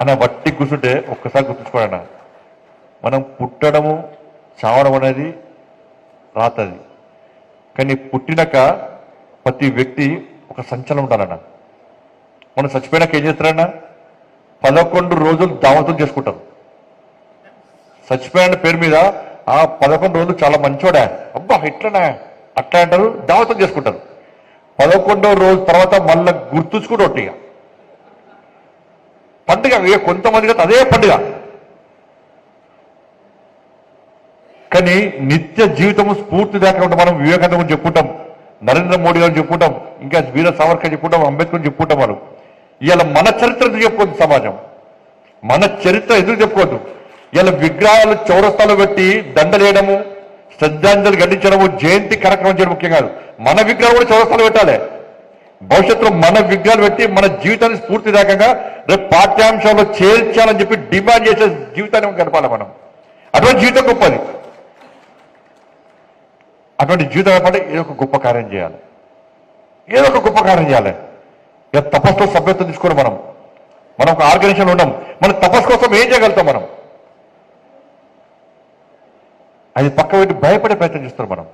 అన్న వట్టి కూర్చుంటే ఒక్కసారి గుర్తుంచుకోండి మనం పుట్టడము చావడం అనేది రాతది. కానీ పుట్టినాక ప్రతి వ్యక్తి ఒక సంచలనం ఉండాలన్న. మనం చచ్చిపోయినాక ఏం చేస్తారన్న? పదకొండు రోజులు దావతం చేసుకుంటారు. చచ్చిపోయిన పేరు మీద ఆ పదకొండు రోజులు చాలా మంచోడా? అబ్బా ఇట్లనా. అట్లా అంటారు దావతం చేసుకుంటారు. పదకొండవ రోజు తర్వాత మళ్ళీ గుర్తుంచుకుంటూ ఒట్టిగా పండుగ. ఇక కొంతమందికి అదే పండుగ. కానీ నిత్య జీవితము స్ఫూర్తి దాకా ఉంటే మనం వివేకానంద గురించి చెప్పుకుంటాం నరేంద్ర మోడీ గారు చెప్పుకుంటాం ఇంకా వీర సావర్కర్ చెప్పుకుంటాం అంబేద్కర్ చెప్పుకుంటాం మనం. ఇవాళ మన చరిత్ర చెప్పుకోవద్దు సమాజం? మన చరిత్ర ఎదురు చెప్పుకోవద్దు? ఇలా విగ్రహాలు చౌరస్థాలు పెట్టి దండలేయడము శ్రద్ధాంజలి గడించడము జయంతి కార్యక్రమం చేయడం ముఖ్యం కాదు. మన విగ్రహం కూడా చౌరస్తాలో పెట్టాలి. భవిష్యత్తులో మన విగ్రహాలు పెట్టి మన జీవితాన్ని స్ఫూర్తిదాయకంగా రేపు పాఠ్యాంశాల్లో చేర్చాలని చెప్పి డిమాండ్ చేసే జీవితాన్ని గడపాలి మనం? అటువంటి జీవితం గొప్పది. అటువంటి జీవితం కాబట్టి ఏదో ఒక గొప్ప కార్యం చేయాలి. ఏదో ఒక గొప్ప కార్యం చేయాలి. ఇక తపస్సులో సభ్యత్వం తీసుకోరు మనం మనం ఒక ఆర్గనైజేషన్ ఉన్నాం. మన తపస్సు కోసం ఏం చేయగలుగుతాం మనం? అది పక్క పెట్టి భయపడే ప్రయత్నం చేస్తారు మనం.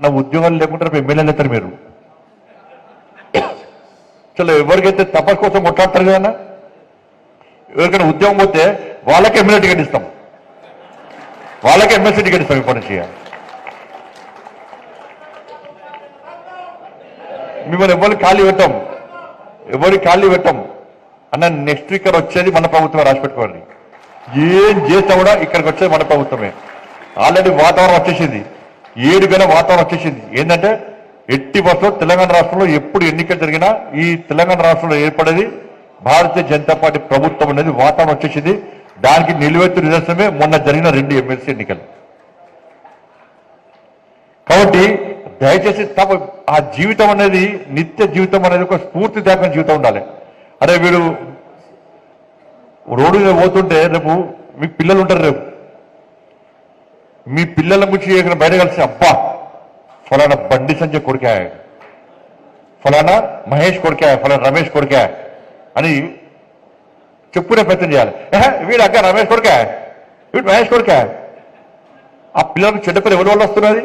నా ఉద్యోగాలు లేకుండా రేపు ఎమ్మెల్యేలు అవుతారు మీరు. చలో ఎవరికైతే తపస్సు కోసం కొట్లాడతారు కదన్నా? ఎవరికైనా ఉద్యోగం పోతే వాళ్ళకే ఎమ్మెల్యే టికెట్ ఇస్తాం. వాళ్ళకే ఎమ్మెల్సీ టికెట్ ఇస్తాం ఇప్పటి నుంచి మిమ్మల్ని ఎవరు ఖాళీ పెట్టాం? ఎవరికి ఖాళీ పెట్టాం? అన్న నెక్స్ట్ ఇక్కడ వచ్చేది మన ప్రభుత్వమే రాసి పెట్టుకోండి ఏం చేస్తా కూడా ఇక్కడికి వచ్చేది మన ప్రభుత్వమే. ఆల్రెడీ వాతావరణం వచ్చేసింది. ఏడు వాతావరణం వచ్చేసింది. ఏంటంటే ఎట్టి బస్సులో తెలంగాణ రాష్ట్రంలో ఎప్పుడు ఎన్నికలు జరిగినా ఈ తెలంగాణ రాష్ట్రంలో ఏర్పడేది భారతీయ జనతా పార్టీ ప్రభుత్వం అనేది వాతావరణం వచ్చేసింది. దానికి నిలువెత్తు నిదర్శనమే మొన్న జరిగిన రెండు ఎమ్మెల్సీ ఎన్నికలు. కాబట్టి దయచేసి తమ ఆ జీవితం అనేది నిత్య జీవితం అనేది ఒక స్ఫూర్తిదాయకమైన జీవితం ఉండాలి. అరే వీడు రోడ్డు మీద పోతుంటే రేపు మీ పిల్లలు ఉంటారు రేపు. మీ పిల్లల గురించి బయట కలిసి అబ్బా! ఫలానా బండి సంజయ్ కొడుకా ఫలానా మహేష్ కొడుకా ఫలానా రమేష్ కొడుకా అని చెప్పుకునే ప్రయత్నం చేయాలి వీడు అక్క రమేష్ కొడుకా వీడు మహేష్ కొడుకా ఆ పిల్లలకు చెడ్డ పేరు ఎవరి వల్ల వస్తున్నది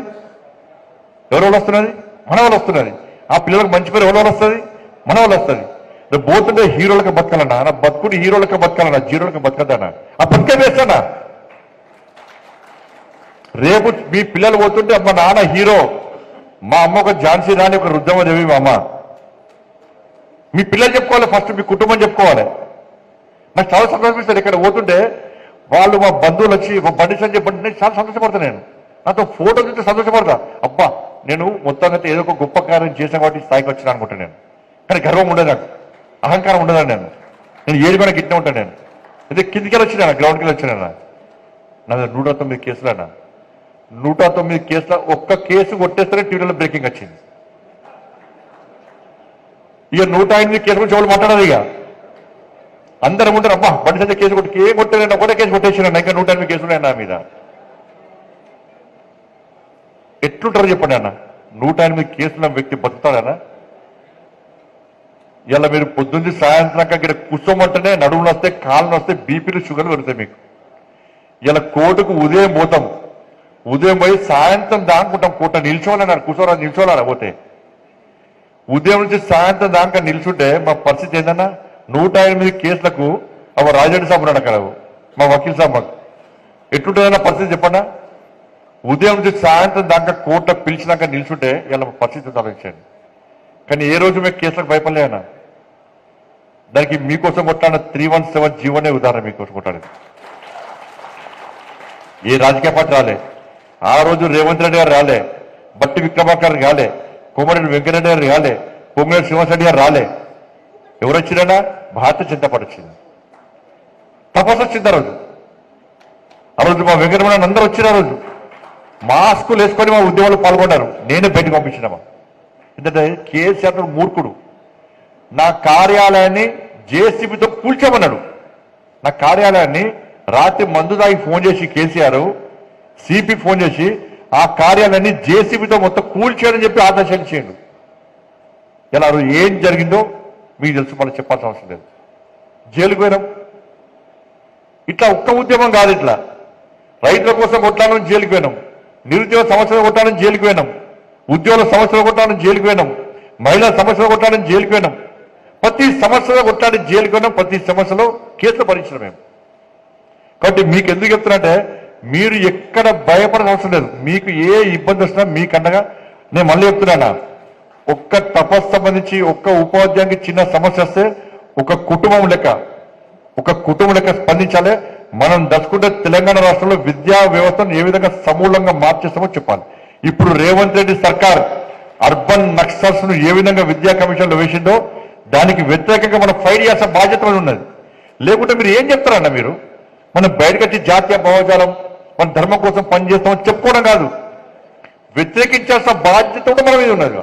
ఎవరి వల్ల వస్తున్నది మన వల్ల వస్తున్నది ఆ పిల్లలకు మంచి పేరు ఎవరి వల్ల వస్తుంది మన వల్ల వస్తుంది రేపు పోతుంటే హీరోలకు బతకాలన్నా నా బతుకుడు హీరోలకి బతకాలన్నా జీరోలకు బతకదన్నా ఆ బతికే వేస్తానా రేపు మీ పిల్లలు పోతుంటే మా నాన్న హీరో మా అమ్మ ఒక ఝాన్సీ రాణి ఒక రుద్రమదేవి మా అమ్మ మీ పిల్లలు చెప్పుకోవాలి ఫస్ట్ మీ కుటుంబం చెప్పుకోవాలి. నాకు చాలా సంతోషిస్తారు ఇక్కడ పోతుంటే వాళ్ళు మా బంధువులు వచ్చి మా బండి సంజయ్ బండి నేను చాలా సంతోషపడతా నేను. నాతో ఫోటో చూస్తే సంతోషపడతా. అబ్బా నేను మొత్తంగా ఏదో ఒక గొప్ప కార్యం చేసిన కాబట్టి స్థాయికి వచ్చిన అనుకుంటా నేను. కానీ గర్వం ఉండదు నాకు. అహంకారం ఉండదు నేను. నేను ఏడు కూడా గిట్టే ఉంటాను నేను. అయితే కిందికి వచ్చినా గ్రౌండ్కి వెళ్ళి వచ్చినా నా నూట తొమ్మిది కేసులు అన్నా. నూట తొమ్మిది కేసుల ఒక్క కేసు కొట్టేస్తేనే టీవీలో బ్రేకింగ్ వచ్చింది. ఇక నూట ఎనిమిది కేసు గురించి ఎవరు మాట్లాడదు ఇక. అందరం ఉంటారు అబ్బా బండి సంజయ్ కేసు కొట్టి ఏం కొట్టలేను ఒకటే కేసు కొట్టేసిన ఇంకా నూట ఎనిమిది కేసులు నా మీద. ఎట్లుంటారు చెప్పండి అన్న. నూట ఎనిమిది కేసుల వ్యక్తి బతుకుతాడనా ఇలా మీరు పొద్దున్న సాయంత్రం ఇక్కడ కూర్చోమంటేనే నడువులు వస్తే కాళ్ళు వస్తే బీపీలు షుగర్లు పెడతాయి మీకు. ఇలా కోర్టుకు ఉదయం పోతాం. ఉదయం పోయి సాయంత్రం దానుకుంటాం కోట నిల్చోవాలన్నారు కూర్చోరా నిల్చోవాలా పోతే. ఉదయం నుంచి సాయంత్రం దాకా నిల్చుంటే మా పరిస్థితి ఏంటన్నా నూట ఎనిమిది కేసులకు అవ రాజరెడ్డి సాబు ఉన్నాడు మా వకీల్ సాబ్ మాకు. ఎట్లుంటుందన్న పరిస్థితి చెప్పండా. ఉదయం నుంచి సాయంత్రం దాకా కోట పిలిచినాక నిల్చుంటే ఇలా పరిస్థితి ఆలోచించండి. కానీ ఏ రోజు మేము కేసులకు భయపడలేనా దానికి మీకోసం కొట్టాన త్రీ వన్ సెవెన్ జీవోనే ఉదాహరణ మీకోసం కొట్టాడు ఏ రాజకీయ పార్టీ రాలే. ఆ రోజు రేవంత్ రెడ్డి గారు రాలే బట్టి విక్రమార్క రాలే కోమరెడ్డి వెంకటరెడ్డి గారు రాలే కోమరెడ్డి శ్రీనివాసరెడ్డి గారు రాలే. ఎవరు వచ్చినా భారతీయ జనతా వచ్చింది. తపస్సు వచ్చింది ఆ రోజు. ఆ రోజు మా వెంకటరమణ అందరూ వచ్చిన ఆ రోజు. మాస్కులు వేసుకొని మా ఉద్యోగాలు పాల్గొన్నారు. నేనే బయటకు పంపించినామా ఎందుకంటే కేసీఆర్ మూర్ఖుడు. నా కార్యాలయాన్ని జేసీబీతో కూల్చోమన్నాడు. నా కార్యాలయాన్ని రాత్రి మందు తాగి ఫోన్ చేసి కేసీఆర్ సిపి ఫోన్ చేసి ఆ కార్యాలన్నీ జేసీబీతో మొత్తం కూల్చేయని చెప్పి ఆదేశాలు చేయండు ఇలా ఏం జరిగిందో మీకు తెలుసు మళ్ళీ చెప్పాల్సిన అవసరం లేదు. జైలుకు పోయినాం. ఇట్లా ఒక్క ఉద్యమం కాదు ఇట్లా. రైతుల కోసం కొట్టాలని జైలుకు పోయినాం. నిరుద్యోగ సమస్యలు కొట్టాలని జైలుకు పోయినాం. ఉద్యోగుల సమస్యలు కొట్టాలని జైలుకు పోయినాం. మహిళల సమస్యలు కొట్టాలని జైలుకు పోయినాం. ప్రతి సమస్యలో కొట్టాలని జైలుకు పోయినాం. ప్రతి సమస్యలో కేసులు భరించడం మేము. కాబట్టి మీకు ఎందుకు చెప్తున్నట్టే మీరు ఎక్కడ భయపడాల్సిన అవసరం లేదు. మీకు ఏ ఇబ్బంది వచ్చినా మీకన్నగా నేను మళ్ళీ చెప్తున్నానా ఒక్క తపస్సు సంబంధించి ఒక్క ఉపాధ్యాయునికి చిన్న సమస్య వస్తే ఒక కుటుంబం లెక్క ఒక కుటుంబం లెక్క స్పందించాలి. మనం దచ్చుకుంటే తెలంగాణ రాష్ట్రంలో విద్యా వ్యవస్థను ఏ విధంగా సమూలంగా మార్చేస్తామో చెప్పాలి. ఇప్పుడు రేవంత్ రెడ్డి సర్కార్ అర్బన్ నక్సల్స్ను ఏ విధంగా విద్యా కమిషన్లో వేసిందో దానికి వ్యతిరేకంగా మనం ఫైట్ చేసే బాధ్యత ఉన్నది. లేకుంటే మీరు ఏం చెప్తారన్న మీరు? మనం బయటకొచ్చి జాతీయ భావజాలం మన ధర్మం కోసం పనిచేస్తామని చెప్పుకోవడం కాదు. వ్యతిరేకించాల్సిన బాధ్యత కూడా మన మీద ఉన్నది